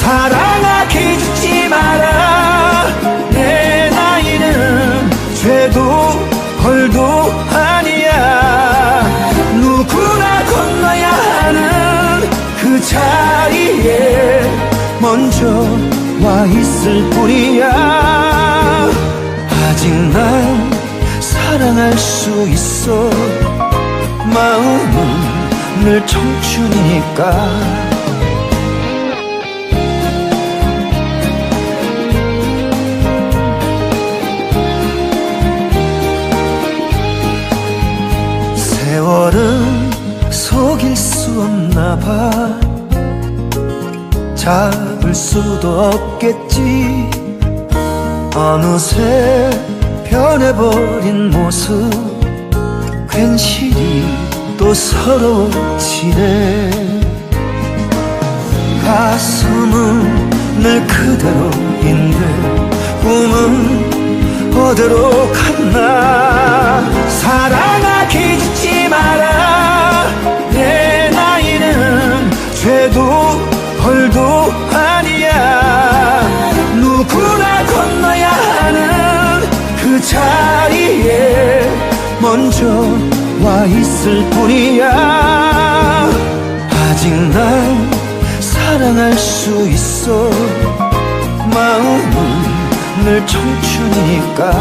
사랑하기 죽지 마라. 내 나이는 죄도 벌도 아니야. 누구나 건너야 하는 그 자리에 먼저 와 있을 뿐이야 늘 청춘이니까. 세월은 속일 수 없나 봐. 잡을 수도 없겠지. 어느새 변해버린 모습 괜시리 또 서러워지네 가슴은 늘 그대로인데 꿈은 어디로 갔나. 사랑하기 짓지 마라. 내 나이는 죄도 벌도 아니야. 누구나 건너야 하는 그 자리에 먼저 와 있을 뿐이야. 아직 난 사랑할 수 있어. 마음은 늘 청춘이니까.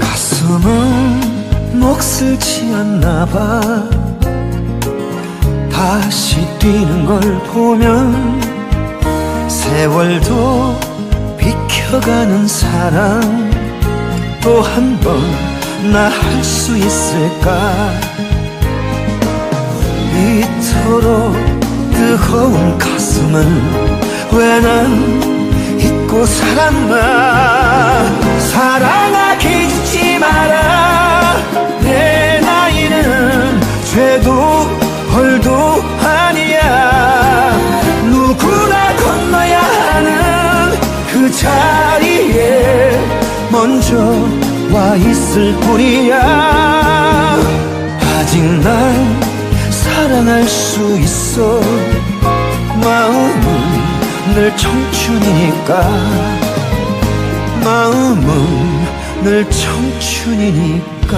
가슴은 넋을 않나 봐 다시 뛰는 걸 보면 세월도 비켜가는 사랑. 또 한 번 나 할 수 있을까? 이토록 뜨거운 가슴은 왜난 잊고 살았나? 사랑하기 짓지 마라. 내 나이는 죄도 벌도 아니야. 누구나 건너야 하는 그 자리에 먼저 와 있을 뿐이야. 아직 난 사랑할 수 있어. 마음은 늘 청춘이니까. 마음은 늘 청춘이니까